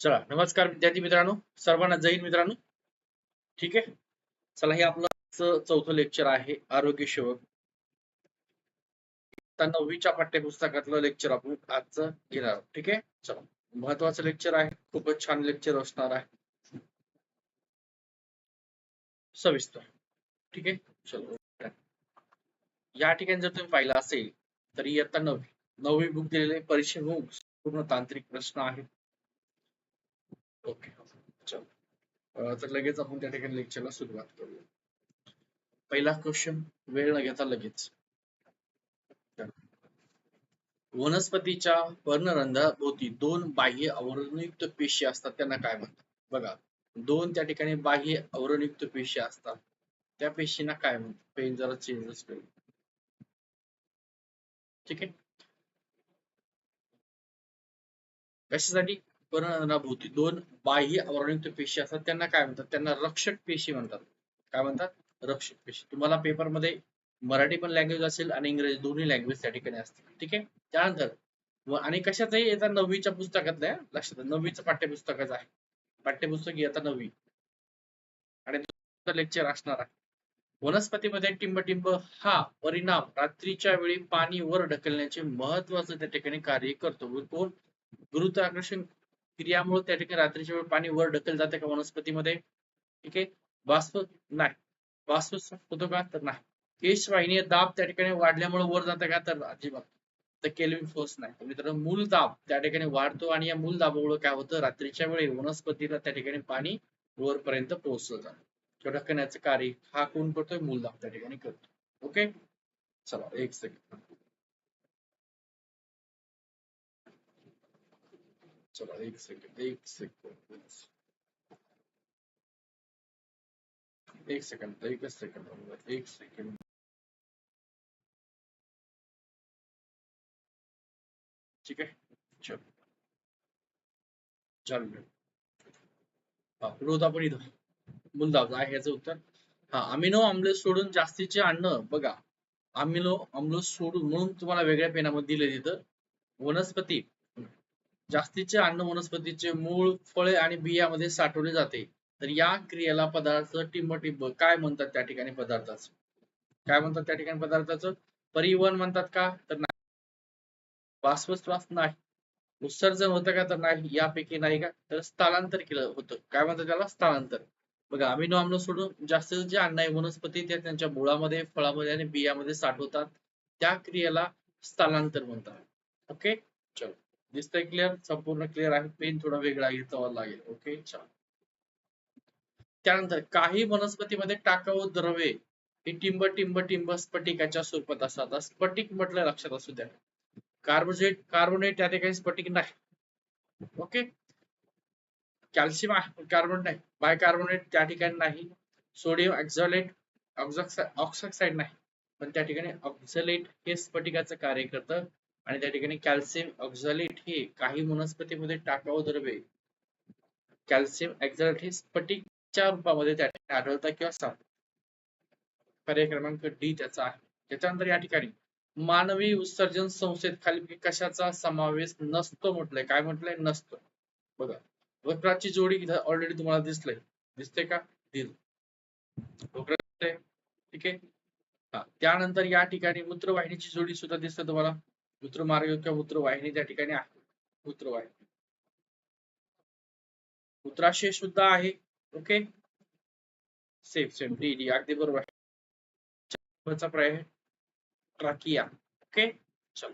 चला नमस्कार विद्यार्थी मित्रांनो सर्वांना जैन मित्रांनो. ठीक आहे? चला हे आपलं चौथं लेक्चर आहे आरोग्य सेवक. नववीच्या पाठ्यपुस्तकातलं लेक्चर आपण आजचं घेणार आहोत. ठीक आहे? चला महत्वाचं लेक्चर आहे खूपच छान लेक्चर असणार आहे. सविस्तर. ठीक आहे? चलो. या ठिकाणी जर तुम्ही पाहिलं असेल तर इयत्ता नववी. नववी बुक दिलेले परीक्षे बुक पूर्ण तांत्रिक प्रश्न आहेत. ओके चल. तर लगेच आपण त्या ठिकाणी लेक्चरला सुरुवात करूया. पहिला क्वेश्चन वेळ न घेता लगेच. वनस्पतीच्या पर्णरंध्राभोवती दोन बाह्य आवरणयुक्त पेशी असतात त्यांना काय म्हणतात? बघा दोन त्या ठिकाणी बाह्य आवरणयुक्त पेशी असतात. त्या पेशींना काय म्हणतात? पेन जरा चेंजच करू. ठीक आहे? कशासाठी? पर्णरंध्राभोवती दोन बाह्य आवरणयुक्त पेशी असतात. त्यांना काय म्हणतात? त्यांना रक्षक पेशी म्हणतात. काय म्हणतात? रक्षक पेशी. तुम्हाला पेपरमध्ये मराठी पण लँग्वेज असेल आणि इंग्रजी दोन्ही लँग्वेज त्या ठिकाणी असतील. ठीक आहे? त्यानंतर आणि कशाचंही येतात नववीच्या पुस्तकातलं लक्षात नववीचं पाठ्यपुस्तकच आहे. पाठ्यपुस्तक येतात नववी. आणि लेक्चर असणार आहे. वनस्पतीमध्ये टिंबटिंब हा परिणाम रात्रीच्या वेळी पाणी वर ढकलण्याचे महत्वाचं त्या ठिकाणी कार्य करतो. व कोण? गुरुत्वाकर्षण क्रियामुळे त्या ठिकाणी रात्रीच्या वेळी पाणी वर ढकल जाते का वनस्पतीमध्ये? ठीक आहे? बाष्प नाही. बाष्प होतो का तर नाही. केशवाहिनी दाब त्या ठिकाणी वाढल्यामुळे वर जातं का? तर अजिबात. तर केल्विन फोर्स नाही. तर मित्रांनो मूल दाब त्या ठिकाणी वाढतो आणि या मूल दाबामुळे काय होतं? रात्रीच्या वेळी वनस्पतीला त्या ठिकाणी पाणी वरपर्यंत पोहोचलं जातं. किंवा ढकलण्याचं कार्य हा कोण करतोय? मूल दाब त्या ठिकाणी करतो ओके? चला एक सेकंड चला एक सेकंड एक सेकंड एक सेकंड एकच सेकंड एक सेकंड ठीक आहे चल हा पुढे होता मुलदाब आहे ह्याचं उत्तर हा अमिनो आम्ल सोडून जास्तीचे अन्न बघा अमिनो आम्ल सोडून म्हणून तुम्हाला वेगळ्या पेनामध्ये दिले तिथं वनस्पती जास्तीचे अन्न वनस्पतीचे मूळ फळे आणि बियामध्ये साठवले जाते. तर या क्रियेला पदार्थ टिंबटिंब काय म्हणतात त्या ठिकाणी पदार्थाचं? काय म्हणतात त्या ठिकाणी पदार्थाचं? परिवहन म्हणतात का? तर नाही. बाष्पश्वास नाही. उत्सर्जन होतं का? तर नाही. यापैकी नाही का? तर स्थलांतर केलं होतं. काय म्हणतात त्याला? स्थलांतर. बघा अमिनो आम्ल सोडून जास्त जे अन्न आहे वनस्पती ते त्यांच्या मुळामध्ये फळामध्ये आणि बियामध्ये साठवतात. त्या क्रियेला स्थलांतर म्हणतात. ओके? चलो. दिसतंय क्लिअर संपूर्ण क्लिअर आहे? पेन थोडा वेगळा घेतावा लागेल. ओके छान. त्यानंतर काही वनस्पतीमध्ये टाकाऊ द्रव्ये हे टिंब टिंब टिंब स्फटिकाच्या स्वरूपात असतात. स्फटिक म्हटलं लक्षात असू द्या. कार्बोजेट कार्बोनेट त्या ठिकाणी स्फटिक नाही. ओके कॅल्शियम कार्बोनेट नाही. बायकार्बोनेट त्या ठिकाणी नाही. सोडियम एक्झॉलेट ऑक्साईड नाही. पण त्या ठिकाणी ऑक्झलेट हे स्फटिकाचं कार्य करतं. आणि त्या ठिकाणी कॅल्शियम ऑक्झॅलेट हे काही वनस्पतीमध्ये टाकाऊ द्रव्ये कॅल्शियम ऑक्झॅलेट हे स्फटिकच्या रूपामध्ये त्या ठिकाणी आढळतात किंवा सापडतात पर्याय क्रमांक डी त्याचा आहे. त्याच्यानंतर या ठिकाणी मानवी उत्सर्जन संस्थेत खाली म्हणजे कशाचा समावेश नसतो म्हटलंय. काय म्हटलंय? नसतो. बघा वक्राची जोडी इथं ऑलरेडी तुम्हाला दिसलंय. दिसते का? दिल. ठीक आहे? त्यानंतर या ठिकाणी मूत्रवाहिनीची जोडी सुद्धा दिसते तुम्हाला. मूत्रमार्ग किंवा मूत्रवाहिनी त्या ठिकाणी आहे. मूत्रवाहिनी. मूत्राशय सुद्धा आहे. Okay same same D D अगदी बरोबर. आहे पर्याय ट्राकिया. ओके चल.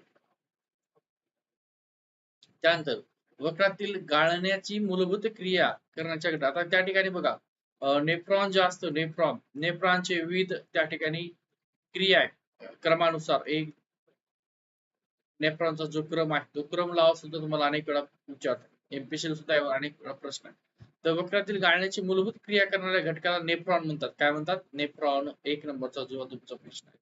त्यानंतर वक्रातील गाळण्याची मूलभूत क्रिया करण्याच्या आता त्या ठिकाणी बघा. नेफ्रॉन जे असतं नेफ्रॉन. नेफ्रॉनचे विविध त्या ठिकाणी क्रिया आहे. क्रमानुसार एक नेफ्रॉनचा जो क्रम आहे तो क्रम लावा सुद्धा तुम्हाला अनेक वेळा विचारतो एमपीसी सुद्धा यावर अनेक वेळा प्रश्न आहे तर वक्रातील गाळण्याची मूलभूत क्रिया करणाऱ्या घटकाला नेफ्रॉन म्हणतात. काय म्हणतात? नेफ्रॉन एक नंबरचा जो तुमचा प्रश्न आहे.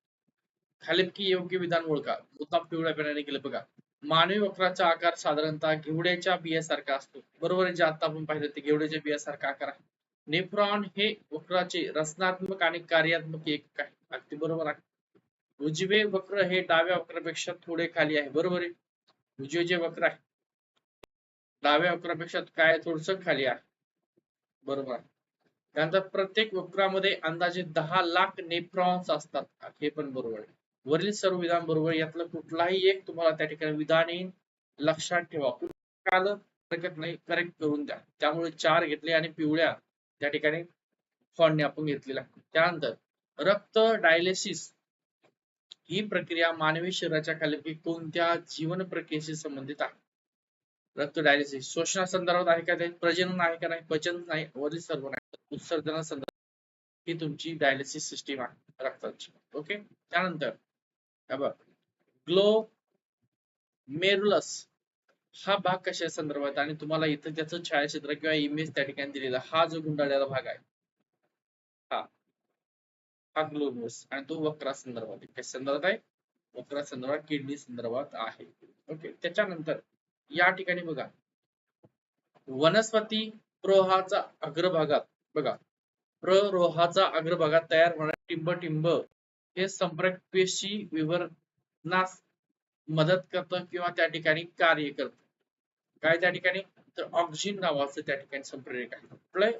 खालीपैकी योग्य विधान ओळखा. मुद्दाम पिवळ्या पेनाने केलं. बघा. मानवी वक्राचा आकार साधारणतः घेवड्याच्या बियासारखा असतो. बरोबर आहे जे आता आपण पाहिलं ते घेवड्याच्या बियासारखा आकार आहे. नेफ्रॉन हे वक्राचे रचनात्मक आणि कार्यात्मक एक आहे. अगदी बरोबर आहे. उजवे वक्र हे डाव्या वक्रापेक्षा थोडे खाली आहे. बरोबर आहे? उजवे जे वक्र आहे डाव्या वक्रापेक्षा काय थोडस खाली आहे? बरोबर आहे. त्यानंतर प्रत्येक वक्रामध्ये अंदाजे दहा लाख नेफ्रॉन्स असतात. हे पण बरोबर आहे. वरील सर्व विधान बरोबर यातलं कुठलाही एक तुम्हाला त्या ठिकाणी विधान येईल लक्षात ठेवा. कुठलं हरकत नाही करेक्ट करून द्या. त्यामुळे चार घेतले आणि पिवळ्या त्या ठिकाणी फॉन्टने आपण घेतलेला त्यानंतर रक्त डायलिसिस ही प्रक्रिया मानवी शरीराच्या खाली कोणत्या जीवन प्रक्रियेशी संबंधित आहे? रक्त डायलिसिस शोषणा संदर्भात आहे का ते प्रजनन आहे का नाही पचन नाही वरील सर्व नाही. उत्सर्जना संदर्भात ही तुमची डायलिसिस सिस्टीम आहे रक्ताची. ओके? त्यानंतर ग्लो मेरुलस हा भाग कशा संदर्भात आणि तुम्हाला इथं त्याचं छायाचित्र किंवा इमेज त्या ठिकाणी दिलेला हा जो गुंडाळलेला भाग आहे. हा. हा ग्लोबस आणि तो वक्रा संदर्भात आहे. संदर्भात आहे? वक्रा संदर्भात किडनी संदर्भात आहे. ओके त्याच्यानंतर या ठिकाणी बघा. वनस्पती प्रोहाचा अग्रभागात बघा. प्ररोहाचा अग्रभागात तयार होणारे टिंब टिंब हे संपर्क पेशी विवरणास मदत करतं किंवा त्या ठिकाणी कार्य करत. काय त्या ठिकाणी? तर ऑक्झिन नावाचं त्या ठिकाणी संप्रेरक आहे. कुठलंय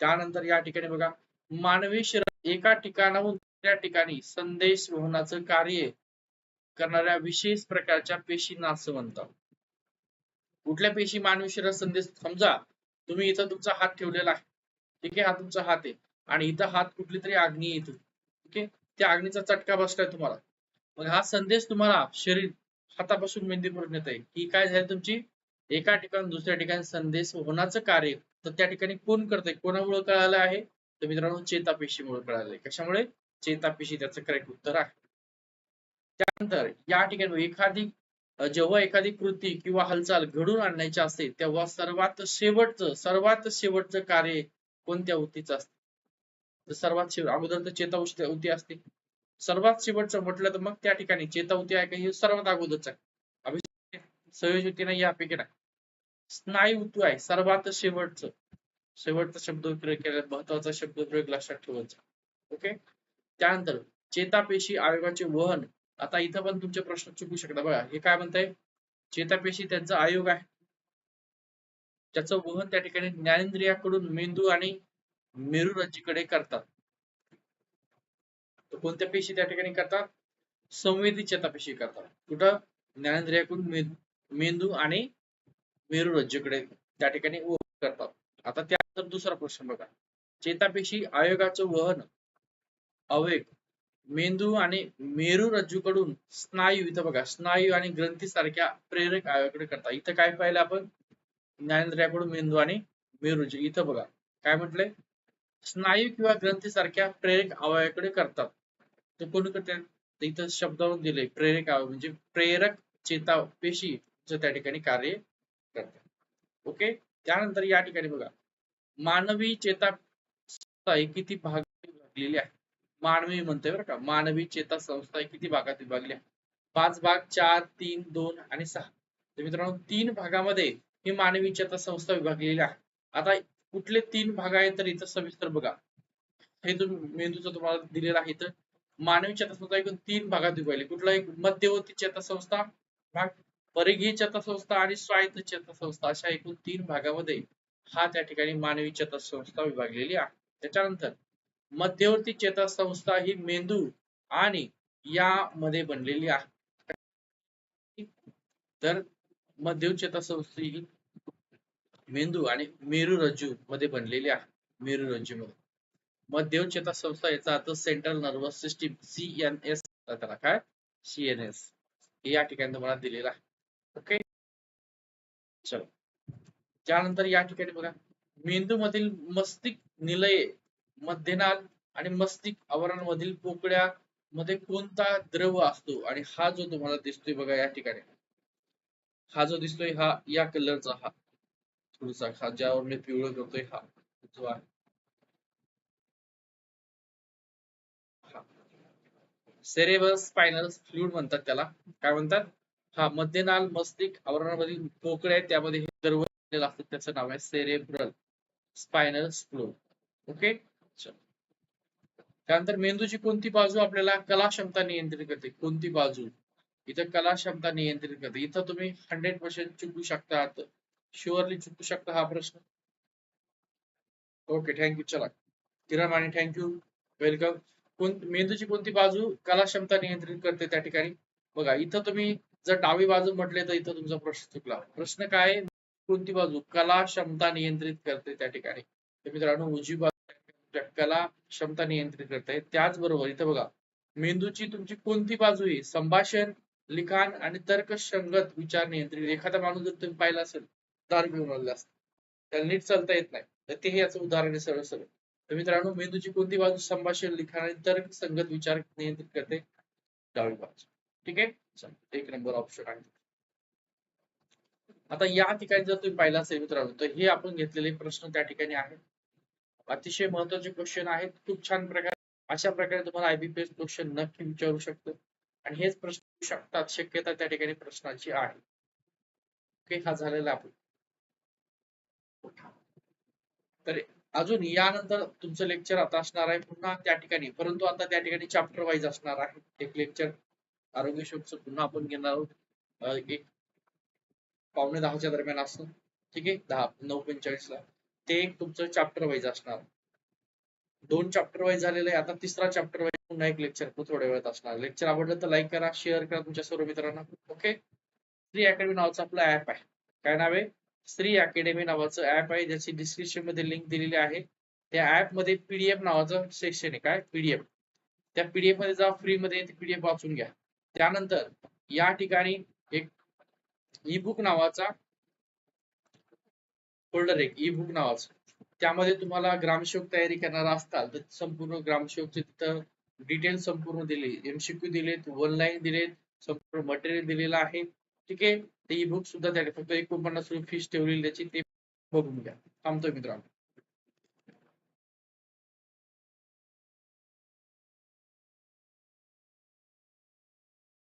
त्यानंतर या ठिकाणी बघा मानवी शरीर एका ठिकाणाहून दुसऱ्या ठिकाणी संदेश वहनाचं कार्य करणाऱ्या विशेष प्रकारच्या पेशींना असं म्हणतात. कुठल्या पेशी मानवी शरीरात संदेश समजा तुम्ही इथं तुमचा हात ठेवलेला आहे ठीक आहे? हा तुमचा हात आहे आणि इथं हात कुठली तरी आग्नी येतो ठीक आहे? त्या आग्नीचा चटका बसलाय तुम्हाला. मग हा संदेश तुम्हाला शरीर हातापासून मेंदीपर्यंत येत आहे की काय झालं तुमची? एका ठिकाणी दुसऱ्या ठिकाणी संदेश होण्याचं कार्य तर त्या ठिकाणी कोण करतंय? कोणामुळे कळालं आहे? तर मित्रांनो चेतापेशीमुळे कळालं आहे. कशामुळे? चेतापेशी त्याचं करेक्ट उत्तर आहे. त्यानंतर या ठिकाणी एखादी जेव्हा एखादी कृती किंवा हालचाल घडून आणायची असते तेव्हा सर्वात शेवटचं सर्वात शेवटचं कार्य कोणत्या ऊतीचं असतं? तर सर्वात शेवट अगोदर तर चेता ऊती असते. सर्वात शेवटचं म्हटलं तर मग त्या ठिकाणी चेतावती आहे का? हे सर्वात अगोदरच आहे. अभिषेक संयोजती नाही यापैकी नाही स्नायू आहे सर्वात शेवटचं. शेवटचा शब्द प्रयोग केला महत्त्वाचा शब्द प्रयोग लक्षात ठेवायचा. ओके त्यानंतर चेतापेशी आयोगाचे वहन. आता इथं पण तुमचे प्रश्न चुकू शकतात. बघा हे काय म्हणताय? चेतापेशी त्यांचा आयोग आहे. त्याचं वहन त्या ठिकाणी ज्ञानेंद्रियाकडून मेंदू आणि मेरुरज्जीकडे करतात. तर कोणत्या पेशी त्या ठिकाणी करतात? संवेदी चेतापेशी करतात. कुठं? ज्ञानेंद्रियाकडून मेंदू आणि मेरुरज्जूकडे त्या ठिकाणी करतात. आता त्यानंतर दुसरा प्रश्न बघा. चेतापेशी आयोगाचं वहन आवेग मेंदू आणि मेरुरज्जूकडून स्नायू इथं बघा स्नायू आणि ग्रंथी सारख्या प्रेरक आयोगाकडे करतात. इथं काय पाहिलं आपण? ज्ञानेंद्रियाकडून मेंदू आणि मेरुरज्जू इथं बघा काय म्हटलंय स्नायू किंवा ग्रंथी सारख्या प्रेरक अवयवाकडे करतात. तर कोणी करतात इथं शब्दावरून दिले प्रेरक अवयव म्हणजे प्रेरक चेता पेशी त्या ठिकाणी कार्य ओके? त्यानंतर या ठिकाणी बघा. मानवी चेता किती भाग विभागलेली आहे? मानवी म्हणतोय बरं का. मानवी चेता संस्था किती भागात विभागली आहे? पाच भाग चार तीन दोन आणि सहा. तर मित्रांनो तीन भागामध्ये ही मानवी चेता संस्था विभागलेली आहे. आता कुठले तीन भाग आहेत तर इथं सविस्तर बघा. हे तुम्ही मेंदूचं तुम्हाला दिलेलं आहे तर मानवी चेतासंस्था एकूण तीन भागात विभागली. कुठला एक? मध्यवर्ती चेतासंस्था भाग परिघी चतसंस्था आणि स्वायत्त चेतासंस्था अशा एकूण तीन भागामध्ये हा त्या ठिकाणी मानवी चतसंस्था विभागलेली आहे. त्याच्यानंतर मध्यवर्ती चेतासंस्था ही मेंदू आणि यामध्ये बनलेली आहे. तर मध्यव चेतासंस्था ही मेंदू आणि मेरुरज्जू मध्ये बनलेली आहे. मेरुरज्जू मध्ये मध्यव चेतासंस्था याचा अर्थ central nervous system C N S काय? सी एन एस हे या ठिकाणी तुम्हाला दिलेलं आहे. ओके चलो त्यानंतर या ठिकाणी बघा. मेंदू मधील मस्तिक निलये मध्यनाल आणि मस्तिक आवरणामधील पोकळ्या मध्ये कोणता द्रव असतो? आणि हा जो तुम्हाला दिसतोय बघा या ठिकाणी. हा जो दिसतोय हा या कलरचा हा. थोडासा हा ज्यावर मी पिवळं करतोय हा जो आहे. सेरेबस स्पायनल फ्लुइड म्हणतात त्याला. काय म्हणतात? हा मध्यनाल मस्तिक आवरणामधील पोकळ आहेत त्यामध्ये हे द्रव असतात त्याचं नाव आहे सेरेब्रल स्पायनल फ्लुइड ओके? त्यानंतर मेंदूची कोणती बाजू आपल्याला कला क्षमता नियंत्रित करते? कोणती बाजू? इथं कला क्षमता नियंत्रित करते. इथं तुम्ही हंड्रेड पर्सेंट चुकू शकतात. शुअरली चुकू शकता हा प्रश्न. ओके थँक्यू चला. किरण आणि थँक्यू वेलकम कोण मेंदूची कोणती बाजू कला क्षमता नियंत्रित करते त्या ठिकाणी? बघा इथं तुम्ही जर डावी बाजू म्हटले तर इथं तुमचा प्रश्न चुकला. प्रश्न काय? कोणती बाजू? कला क्षमता नियंत्रित करते त्या ठिकाणी. तर मित्रांनो उजवी बाजू कला क्षमता नियंत्रित करते. त्याचबरोबर इथं बघा मेंदूची तुमची कोणती बाजू आहे? संभाषण लिखाण आणि तर्कसंगत विचार नियंत्रित. एखादा माणूस जर तुम्ही पाहिला असेल दार घेऊन आलेला असतो त्याला नीट चालता येत नाही. तर ते हे याचं उदाहरण आहे सरळ सरळ तर मित्रांनो मेंदूची कोणती बाजू? संभाषण लिखाण आणि तर्कसंगत विचार नियंत्रित करते डावी बाजू. ठीक आहे? एक नंबर ऑप्शन आहे आता या ठिकाणी जर तुम्ही पाहिला असेल मित्रांनो तर हे आपण घेतलेले प्रश्न त्या ठिकाणी आहेत. अतिशय महत्त्वाचे क्वेश्चन आहेत. खूप छान प्रकारे अशा प्रकारे तुम्हाला आयबीपीएस क्वेश्चन नक्की विचारू शकतो. आणि हेच प्रश्न शकतात शक्यता त्या ठिकाणी प्रश्नाची आहे. ओके हा झालेला आपण तर अजून यानंतर तुमचं लेक्चर आता असणार आहे पुन्हा त्या ठिकाणी. परंतु आता त्या ठिकाणी चॅप्टर वाईज असणार आहे. एक लेक्चर आरोग्य शोधचं पुन्हा आपण घेणार आहोत. एक पावणे दहाच्या दरम्यान असतं. ठीक आहे? दहा नऊ पंचेचाळीस ला. ते एक तुमचं चॅप्टर वाईज असणार. दोन चॅप्टर वाईज झालेले आहे. आता तिसरा चॅप्टर वाईज पुन्हा एक लेक्चर थोड्या वेळात असणार. लेक्चर आवडलं तर लाईक करा शेअर करा तुमच्या सर्व मित्रांना. ओके श्री अकॅडमी नावाचं आपलं ऍप आहे. काय नाव आहे? श्री अकॅडमी नावाचं ऍप आहे. ज्याची डिस्क्रिप्शनमध्ये लिंक दिलेली आहे. त्या ऍपमध्ये पीडीएफ नावाचं सेक्शन आहे. काय? पीडीएफ त्या पीडीएफमध्ये जा फ्री मध्ये पीडीएफ वाचून घ्या. त्यानंतर या ठिकाणी एक ई बुक नावाचा फोल्डर एक ई बुक नावाचा. त्यामध्ये तुम्हाला ग्रामसेवक तयारी करणार असताल तर संपूर्ण ग्रामसेवकचे तिथं डिटेल संपूर्ण दिले. एमसीक्यू दिलेत वन लाईन दिलेत संपूर्ण मटेरियल दिलेलं आहे. ठीक आहे? ते ई बुक सुद्धा त्याने फक्त एकोणपन्नास रुपये फीस ठेवलेली त्याची. ते बघून घ्या. थांबतोय मित्रांनो.